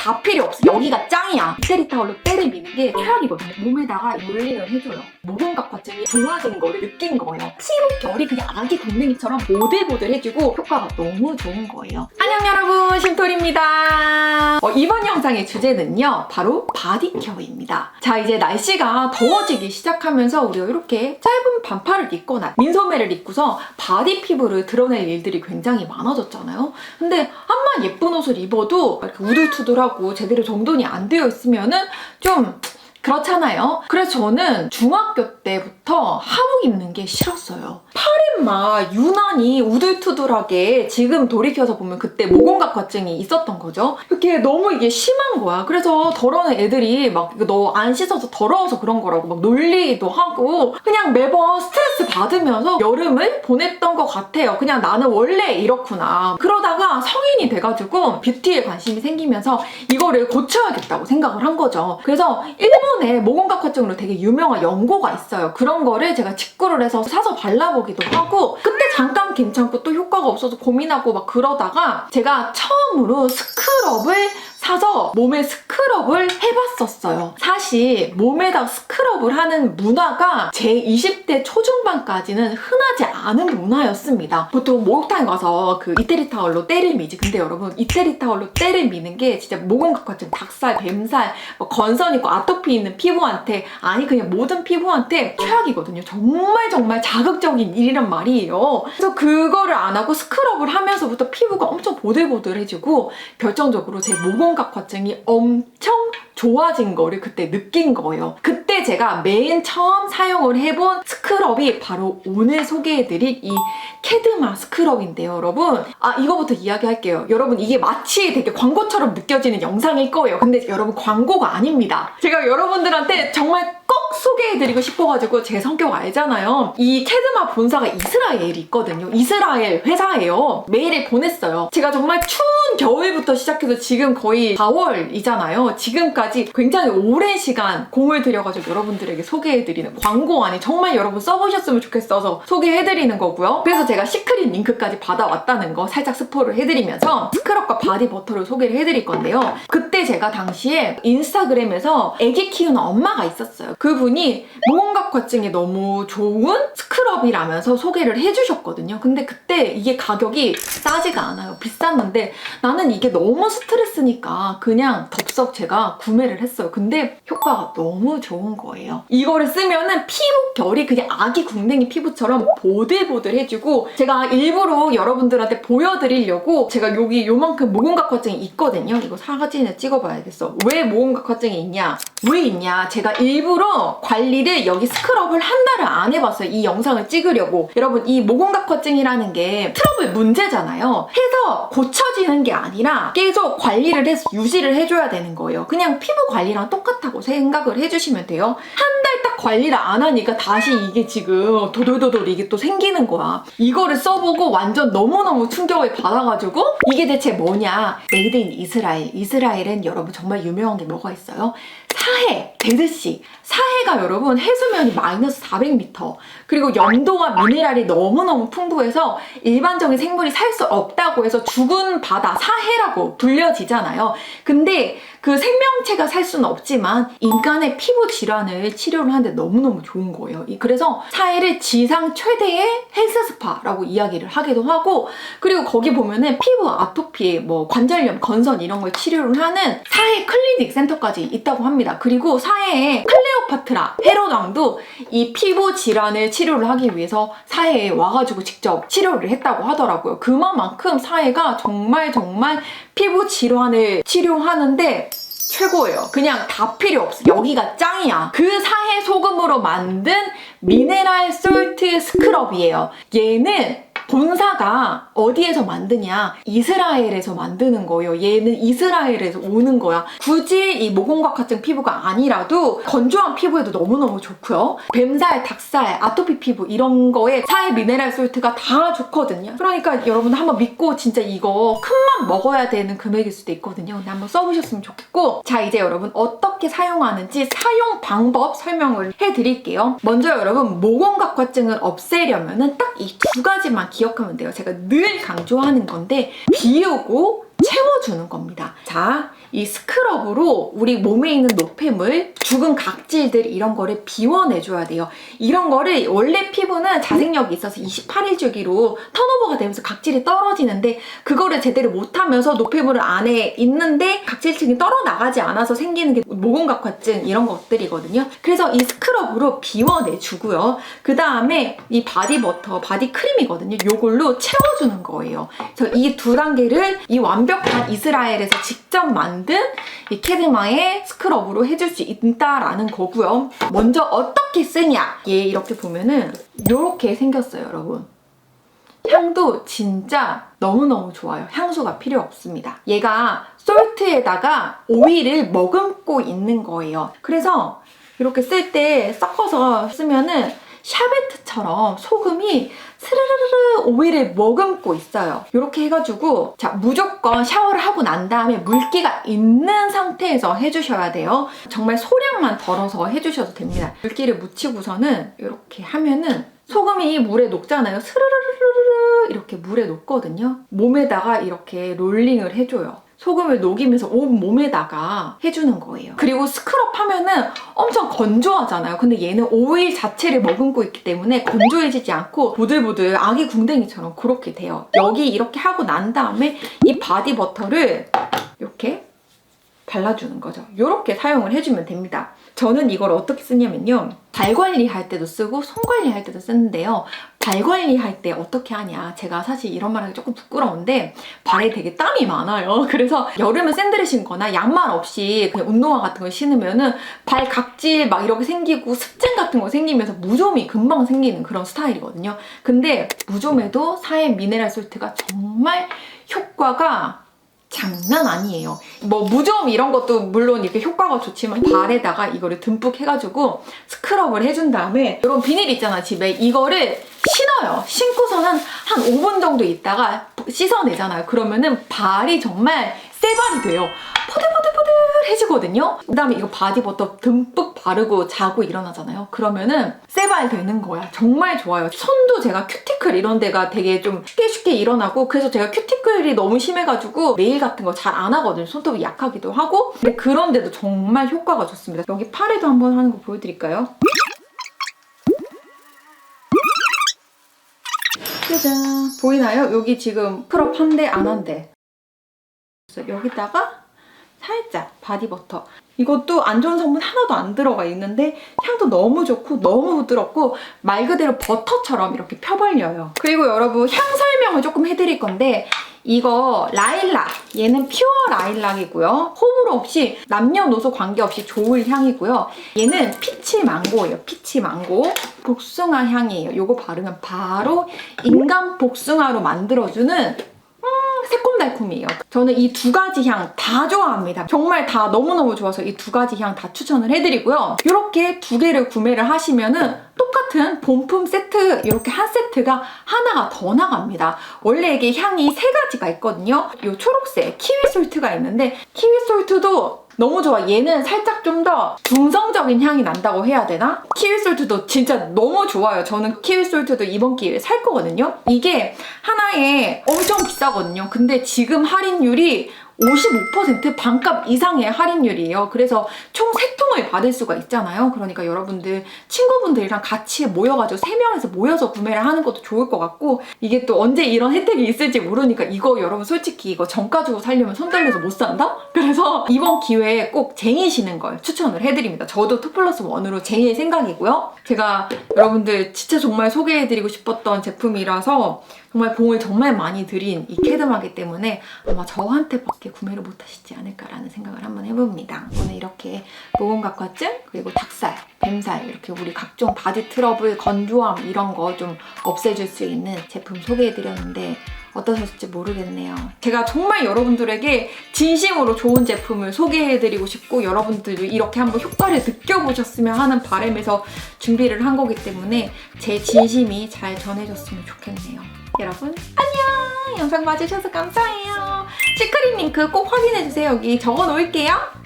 다 필요 없어. 여기가 짱이야. 이태리 타월로 때를 미는 게 최악이거든요. 몸에다가 물링을 해줘요. 모공각화증이 좋아진 거를 느낀 거예요. 피부 결이 그냥 아기 곰맹이처럼 보들보들해지고 효과가 너무 좋은 거예요. 안녕 여러분, 심토리입니다. 어, 이번 영상의 주제는요, 바로 바디케어입니다. 자, 이제 날씨가 더워지기 시작하면서 우리가 이렇게 짧은 반팔을 입거나 민소매를 입고서 바디 피부를 드러낼 일들이 굉장히 많아졌잖아요. 근데 암만 예쁜 옷을 입어도 이렇게 우둘투둘하고 제대로 정돈이 안 되어 있으면은 좀 그렇잖아요. 그래서 저는 중학교 때부터 하복 입는 게 싫었어요. 팔은 막 유난히 우둘투둘하게 지금 돌이켜서 보면 그때 모공각화증이 있었던 거죠. 이렇게 너무 이게 심한 거야. 그래서 더러운 애들이 막 너 안 씻어서 더러워서 그런 거라고 막 놀리기도 하고 그냥 매번 스트레스 받으면서 여름을 보냈던 것 같아요. 그냥 나는 원래 이렇구나. 그러다가 성인이 돼가지고 뷰티에 관심이 생기면서 이거를 고쳐야겠다고 생각을 한 거죠. 그래서 일본에 모공각화증으로 되게 유명한 연고가 있어요. 그런 거를 제가 직구를 해서 사서 발라보기도 하고 그때 잠깐 괜찮고 또 효과가 없어서 고민하고 막 그러다가 제가 처음으로 스크럽을 사서 몸에 스크럽을 해봤었어요. 사실 몸에다 스크럽을 하는 문화가 제 20대 초중반까지는 흔하지 않은 문화였습니다. 보통 목욕탕에 가서 그 이태리 타월로 때를 미지. 근데 여러분 이태리 타월로 때를 미는 게 진짜 모공각화증, 닭살, 뱀살, 뭐 건선 있고 아토피 있는 피부한테 아니 그냥 모든 피부한테 최악이거든요. 정말 정말 자극적인 일이란 말이에요. 그래서 그거를 안 하고 스크럽을 하면서부터 피부가 엄청 보들보들해지고 결정적으로 제 모공각 화증이 엄청 좋아진 거를 그때 느낀 거예요. 그때 제가 맨 처음 사용을 해본 스크럽이 바로 오늘 소개해드릴 이 캐드마 스크럽인데요, 여러분. 아, 이거부터 이야기할게요. 여러분, 이게 마치 되게 광고처럼 느껴지는 영상일 거예요. 근데 여러분, 광고가 아닙니다. 제가 여러분들한테 정말 꼭 소개해드리고 싶어가지고 제 성격 알잖아요. 이 캐드마 본사가 이스라엘이 있거든요. 이스라엘 회사예요. 메일을 보냈어요. 제가 정말 추운 겨울부터 시작해서 지금 거의 4월이잖아요. 지금까지 굉장히 오랜 시간 공을 들여가지고 여러분들에게 소개해드리는 광고 안에 정말 여러분 써보셨으면 좋겠어서 소개해드리는 거고요. 그래서 제가 시크릿 링크까지 받아왔다는 거 살짝 스포를 해드리면서 스크럽과 바디 버터를 소개를 해드릴 건데요. 그때 제가 당시에 인스타그램에서 아기 키우는 엄마가 있었어요. 그분이 모공각화증에 너무 좋은 스크럽이라면서 소개를 해주셨거든요. 근데 그때 이게 가격이 싸지가 않아요. 비쌌는데 나는 이게 너무 스트레스니까 그냥 덥석 제가 구매를 했어요. 근데 효과가 너무 좋은 거예요. 이거를 쓰면은 피부 결이 그냥 아기 궁뎅이 피부처럼 보들보들해지고 제가 일부러 여러분들한테 보여드리려고 제가 여기 요만큼 모공각화증이 있거든요. 이거 사진을 찍어봐야겠어. 왜 모공각화증이 있냐? 왜 있냐? 제가 일부러 관리를 여기 스크럽을 한 달을 안 해봤어요. 이 영상을 찍으려고. 여러분 이 모공각화증이라는 게 트러블 문제잖아요. 해서 고쳐지는 게 아니라 계속 관리를 해서 유지를 해줘야 되는 거예요. 그냥 피부 관리랑 똑같다고 생각을 해주시면 돼요. 한 달 딱 관리를 안 하니까 다시 이게 지금 도돌도돌 이게 또 생기는 거야. 이거를 써보고 완전 너무너무 충격을 받아가지고 이게 대체 뭐냐? 메이드 인 이스라엘. 이스라엘엔 여러분 정말 유명한 게 뭐가 있어요? 사해, 데드씨. 사해가 여러분 해수면이 마이너스 400m. 그리고 염도와 미네랄이 너무너무 풍부해서 일반적인 생물이 살 수 없다고 해서 죽은 바다, 사해라고 불려지잖아요. 근데 그 생명체가 살 수는 없지만 인간의 피부 질환을 치료를 하는데 너무너무 좋은 거예요. 이- 그래서 사해를 지상 최대의 헬스 스파라고 이야기를 하기도 하고 그리고 거기 보면은 피부 아토피, 뭐 관절염, 건선 이런 걸 치료를 하는 사해 클리닉 센터까지 있다고 합니다. 그리고 사해에 클레오 파트라 헤로당도 이 피부 질환을 치료를 하기 위해서 사해에 와가지고 직접 치료를 했다고 하더라고요. 그만큼 사해가 정말 정말 피부 질환을 치료하는데 최고예요. 그냥 다 필요 없어. 여기가 짱이야. 그 사해 소금으로 만든 미네랄 솔트 스크럽이에요. 얘는 본사가 어디에서 만드냐? 이스라엘에서 만드는 거예요. 얘는 이스라엘에서 오는 거야. 굳이 이 모공각화증 피부가 아니라도 건조한 피부에도 너무너무 좋고요. 뱀살, 닭살, 아토피 피부 이런 거에 사해 미네랄 솔트가 다 좋거든요. 그러니까 여러분 한번 믿고 진짜 이거 큰맘 먹어야 되는 금액일 수도 있거든요. 근데 한번 써보셨으면 좋겠고 자 이제 여러분 어떻게 사용하는지 사용 방법 설명을 해드릴게요. 먼저 여러분 모공각화증을 없애려면 은 딱 이 두 가지만 기 억하면 돼요. 제가 늘 강조하는 건데 비우고 채워주는 겁니다. 자, 이 스크럽으로 우리 몸에 있는 노폐물, 죽은 각질들 이런 거를 비워내줘야 돼요. 이런 거를 원래 피부는 자생력이 있어서 28일 주기로 턴오버가 되면서 각질이 떨어지는데 그거를 제대로 못하면서 노폐물을 안에 있는데 각질층이 떨어나가지 않아서 생기는 게 모공각화증 이런 것들이거든요. 그래서 이 스크럽으로 비워내주고요. 그 다음에 이 바디버터, 바디크림이거든요. 요걸로 채워주는 거예요. 그래서 이 두 단계를 이 완벽한 이스라엘에서 직접 만든 이 캐드마의 스크럽으로 해줄 수 있다라는 거고요. 먼저 어떻게 쓰냐? 얘 이렇게 보면은 이렇게 생겼어요, 여러분. 향도 진짜 너무너무 좋아요. 향수가 필요 없습니다. 얘가 솔트에다가 오일을 머금고 있는 거예요. 그래서 이렇게 쓸 때 섞어서 쓰면은 샤베트처럼 소금이 스르르르 오일을 머금고 있어요. 이렇게 해가지고 자 무조건 샤워를 하고 난 다음에 물기가 있는 상태에서 해주셔야 돼요. 정말 소량만 덜어서 해주셔도 됩니다. 물기를 묻히고서는 이렇게 하면은 소금이 물에 녹잖아요. 스르르르르 이렇게 물에 녹거든요. 몸에다가 이렇게 롤링을 해줘요. 소금을 녹이면서 온 몸에다가 해주는 거예요. 그리고 스크럽 하면은 엄청 건조하잖아요. 근데 얘는 오일 자체를 머금고 있기 때문에 건조해지지 않고 보들보들 아기 궁뎅이처럼 그렇게 돼요. 여기 이렇게 하고 난 다음에 이 바디 버터를 이렇게 발라주는 거죠. 이렇게 사용을 해주면 됩니다. 저는 이걸 어떻게 쓰냐면요. 발 관리할 때도 쓰고 손 관리할 때도 쓰는데요. 발 관리할 때 어떻게 하냐. 제가 사실 이런 말 하기 조금 부끄러운데 발에 되게 땀이 많아요. 그래서 여름에 샌들을 신거나 양말 없이 그냥 운동화 같은 걸 신으면은 발 각질 막 이렇게 생기고 습진 같은 거 생기면서 무좀이 금방 생기는 그런 스타일이거든요. 근데 무좀에도 사의 미네랄 솔트가 정말 효과가 장난 아니에요. 뭐 무좀 이런 것도 물론 이렇게 효과가 좋지만 발에다가 이거를 듬뿍 해가지고 스크럽을 해준 다음에 이런 비닐 있잖아 집에 이거를 신어요. 신고서는 한 5분 정도 있다가 씻어내잖아요. 그러면은 발이 정말 새 발이 돼요. 포들포들포들해지거든요. 그 다음에 이거 바디버터 듬뿍 바르고 자고 일어나잖아요. 그러면은 새발 되는 거야. 정말 좋아요. 손도 제가 큐티클 이런 데가 되게 좀 쉽게 쉽게 일어나고 그래서 제가 큐티클이 너무 심해가지고 네일 같은 거 잘 안 하거든요. 손톱이 약하기도 하고 근데 그런데도 정말 효과가 좋습니다. 여기 팔에도 한번 하는 거 보여드릴까요? 짜잔 보이나요? 여기 지금 풀업 한대 안 한대 여기다가 살짝 바디버터. 이것도 안 좋은 성분 하나도 안 들어가 있는데 향도 너무 좋고 너무 부드럽고 말 그대로 버터처럼 이렇게 펴발려요. 그리고 여러분 향 설명을 조금 해드릴 건데 이거 라일락. 얘는 퓨어 라일락이고요. 호불호 없이 남녀노소 관계없이 좋을 향이고요. 얘는 피치 망고예요. 피치 망고. 복숭아 향이에요. 요거 바르면 바로 인간 복숭아로 만들어주는 새콤달콤이에요. 저는 이 두 가지 향 다 좋아합니다. 정말 다 너무너무 좋아서 이 두 가지 향 다 추천을 해드리고요. 이렇게 두 개를 구매를 하시면은 똑같은 본품 세트 이렇게 한 세트가 하나가 더 나갑니다. 원래 이게 향이 세 가지가 있거든요. 이 초록색 키위 솔트가 있는데 키위 솔트도 너무 좋아. 얘는 살짝 좀 더 중성적인 향이 난다고 해야 되나? 키위 솔트도 진짜 너무 좋아요. 저는 키위 솔트도 이번 기회에 살 거거든요. 이게 하나에 엄청 비싸거든요. 근데 지금 할인율이 55% 반값 이상의 할인율이에요. 그래서 총 3통을 받을 수가 있잖아요. 그러니까 여러분들 친구분들이랑 같이 모여가지고 3명에서 모여서 구매를 하는 것도 좋을 것 같고 이게 또 언제 이런 혜택이 있을지 모르니까 이거 여러분 솔직히 이거 정가 주고 살려면 손 떨려서 못 산다? 그래서 이번 기회에 꼭 쟁이시는 걸 추천을 해드립니다. 저도 투플러스 원으로 쟁일 생각이고요. 제가 여러분들 진짜 정말 소개해드리고 싶었던 제품이라서 정말 봉을 정말 많이 들인 이 캐드마기 때문에 아마 저한테밖에 구매를 못 하시지 않을까라는 생각을 한번 해봅니다. 오늘 이렇게 모공각화증 그리고 닭살, 뱀살 이렇게 우리 각종 바디 트러블, 건조함 이런 거 좀 없애줄 수 있는 제품 소개해드렸는데 어떠셨을지 모르겠네요. 제가 정말 여러분들에게 진심으로 좋은 제품을 소개해드리고 싶고 여러분들도 이렇게 한번 효과를 느껴보셨으면 하는 바람에서 준비를 한 거기 때문에 제 진심이 잘 전해졌으면 좋겠네요. 여러분 안녕! 영상 봐주셔서 감사해요. 시크릿 링크 꼭 확인해주세요. 여기 적어 놓을게요.